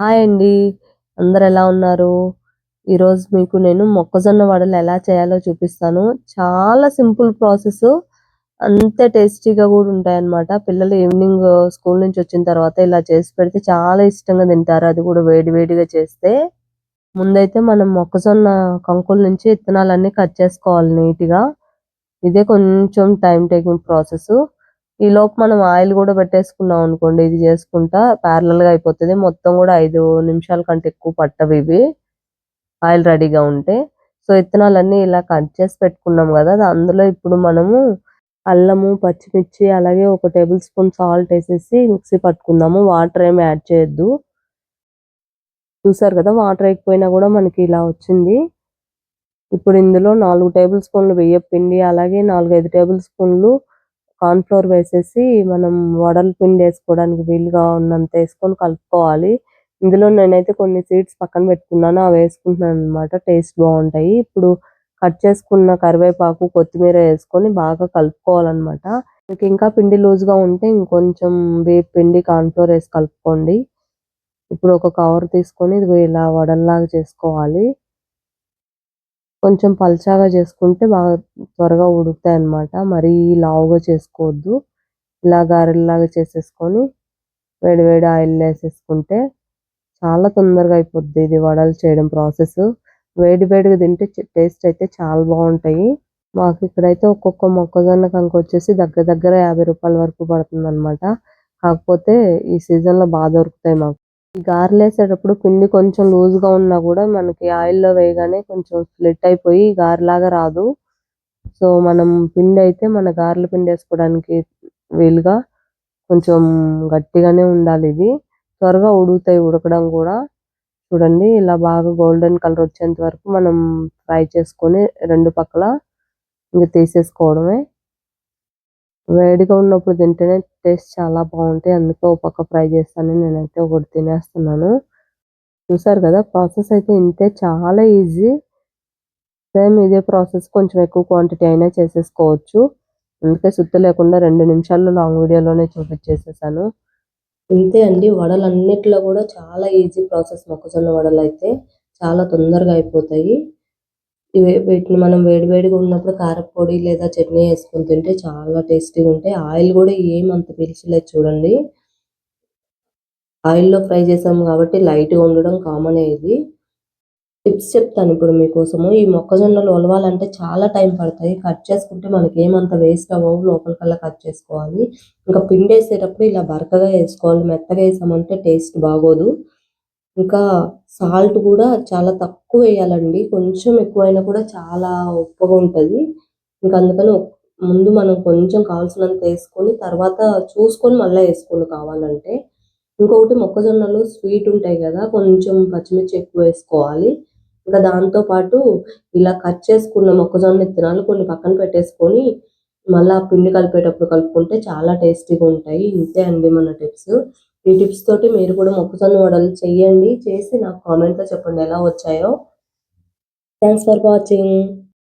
Hi అండి. అందరు ఎలా ఉన్నారు? ఈరోజు మీకు నేను మొక్కజొన్న వడలు ఎలా చేయాలో చూపిస్తాను. చాలా సింపుల్ ప్రాసెస్. అంతే టేస్టీగా కూడా ఉంటాయి అన్నమాట పిల్లలు ఈవినింగ్ స్కూల్ నుంచి వచ్చిన తర్వాత ఇలా చేసి పెడితే చాలా ఇష్టంగా తింటారు. అది కూడా వేడి వేడిగా చేస్తే. ముందైతే మనం మొక్కజొన్న కంకుల నుంచి విత్తనాలన్నీ కట్ చేసుకోవాలి నీట్గా ఇదే కొంచెం టైం టేకింగ్ ప్రాసెస్ ఈ లోపు మనం ఆయిల్ కూడా పెట్టేసుకున్నాం అనుకోండి ఇది చేసుకుంటా ప్యారలల్గా అయిపోతుంది. మొత్తం కూడా ఐదు నిమిషాల కంటే ఎక్కువ పట్టవు ఇవి. ఆయిల్ రెడీగా ఉంటే. సో ఇత్తనాలన్నీ ఇలా కట్ చేసి పెట్టుకున్నాం కదా అందులో ఇప్పుడు మనము అల్లము పచ్చిమిర్చి అలాగే ఒక టేబుల్ స్పూన్ సాల్ట్ వేసేసి మిక్సీ పట్టుకుందాము. వాటర్ ఏమి యాడ్ చేయొద్దు. చూసారు కదా వాటర్ అయిపోయినా కూడా మనకి ఇలా వచ్చింది. ఇప్పుడు ఇందులో నాలుగు టేబుల్ స్పూన్లు బియ్యం పిండి అలాగే నాలుగైదు టేబుల్ స్పూన్లు కార్న్ ఫ్లోర్ వేసేసి మనం వడల పిండి వేసుకోవడానికి వీలుగా ఉన్నంత వేసుకొని కలుపుకోవాలి. ఇందులో నేనైతే కొన్ని సీడ్స్ పక్కన పెట్టుకున్నాను. అవి వేసుకుంటున్నాను అనమాట టేస్ట్ బాగుంటాయి. ఇప్పుడు కట్ చేసుకున్న కరివేపాకు కొత్తిమీర వేసుకొని బాగా కలుపుకోవాలన్నమాట. మీకు ఇంకా పిండి లూజ్గా ఉంటే ఇంకొంచెం వేపు పిండి కార్న్ ఫ్లోర్ వేసి కలుపుకోండి. ఇప్పుడు ఒక కవర్ తీసుకొని ఇది ఇలా వడల్లాగా చేసుకోవాలి. కొంచెం పల్చగా చేసుకుంటే బాగా త్వరగా ఉడుకుతాయి అన్నమాట మరీ లావుగా చేసుకోవద్దు. ఇలా గారెల్లాగా చేసేసుకొని వేడివేడి ఆయిల్ వేసేసుకుంటే చాలా తొందరగా అయిపోద్ది ఇది వడలు చేయడం ప్రాసెస్. వేడి వేడిగా తింటే టేస్ట్ అయితే చాలా బాగుంటాయి. మాకు ఇక్కడైతే ఒక్కొక్క మొక్కజొన్న కంక వచ్చేసి దగ్గర దగ్గర యాభై రూపాయల వరకు పడుతుంది అనమాట కాకపోతే ఈ సీజన్లో బాగా దొరుకుతాయి మాకు. గారెలు వేసేటప్పుడు పిండి కొంచెం లూజ్గా ఉన్నా కూడా మనకి ఆయిల్లో వేయగానే కొంచెం స్ప్లిట్ అయిపోయి గారెలాగా రాదు. సో మనం పిండి అయితే మన గారెల పిండి వేసుకోవడానికి వీలుగా కొంచెం గట్టిగానే ఉండాలి ఇది. త్వరగా ఉడుకుతాయి ఉడకడం కూడా. చూడండి ఇలా బాగా గోల్డెన్ కలర్ వచ్చేంత వరకు మనం ఫ్రై చేసుకొని రెండు పక్కల ఇంకా తీసేసుకోవడమే. వేడిగా ఉన్నప్పుడు తింటేనే టేస్ట్ చాలా బాగుంటాయి. అందుకే ఒక పక్క ఫ్రై చేస్తాను. నేనైతే ఒకటి తినేస్తున్నాను. చూసారు కదా ప్రాసెస్ అయితే ఇంతే చాలా ఈజీ. సేమ్ ఇదే ప్రాసెస్ కొంచెం ఎక్కువ క్వాంటిటీ అయినా చేసేసుకోవచ్చు. అందుకే సుత్త లేకుండా రెండు నిమిషాల్లో లాంగ్ వీడియోలోనే చూపించేసేసాను. ఇంతే అండి. వడలన్నిట్లో కూడా చాలా ఈజీ ప్రాసెస్. మొక్కజొన్న వడలు అయితే చాలా తొందరగా అయిపోతాయి. వీటిని మనం వేడి వేడిగా ఉన్నప్పుడు కారపొడి లేదా చట్నీ వేసుకొని తింటే చాలా టేస్టీగా ఉంటాయి. ఆయిల్ కూడా ఏమంత పీల్చలేదు చూడండి. ఆయిల్లో ఫ్రై చేసాము కాబట్టి లైట్గా ఉండడం కామన్ ఇది. టిప్స్ చెప్తాను ఇప్పుడు మీకోసము. ఈ మొక్కజొన్నలు ఒలవాలంటే చాలా టైం పడతాయి. కట్ చేసుకుంటే మనకి ఏమంత వేస్ట్ అవ్వవు. లోపలికల్లా కట్ చేసుకోవాలి. ఇంకా పిండి వేసేటప్పుడు ఇలా బరకగా వేసుకోవాలి. మెత్తగా వేసామంటే టేస్ట్ బాగోదు. ఇంకా సాల్ట్ కూడా చాలా తక్కువ వేయాలండి. కొంచెం ఎక్కువైనా కూడా చాలా ఉప్పుగా ఉంటుంది. ఇంకా అందుకని ముందు మనం కొంచెం కావాల్సినంత వేసుకొని తర్వాత చూసుకొని మళ్ళీ వేసుకోండి కావాలంటే. ఇంకొకటి మొక్కజొన్నలు స్వీట్ ఉంటాయి కదా కొంచెం పచ్చిమిర్చి ఎక్కువ వేసుకోవాలి. ఇంకా దాంతో పాటు ఇలా కట్ చేసుకున్న మొక్కజొన్న విత్తనాలు కొన్ని పక్కన పెట్టేసుకొని మళ్ళీ పిండి కలిపేటప్పుడు కలుపుకుంటే చాలా టేస్టీగా ఉంటాయి. ఇంతే అండి మన టిప్స్. ఈ టిప్స్ తోటి మీరు కూడా మొక్కజొన్న వడలు చేయండి చేసి నాకు కామెంట్లో చెప్పండి ఎలా వచ్చాయో. Thanks for watching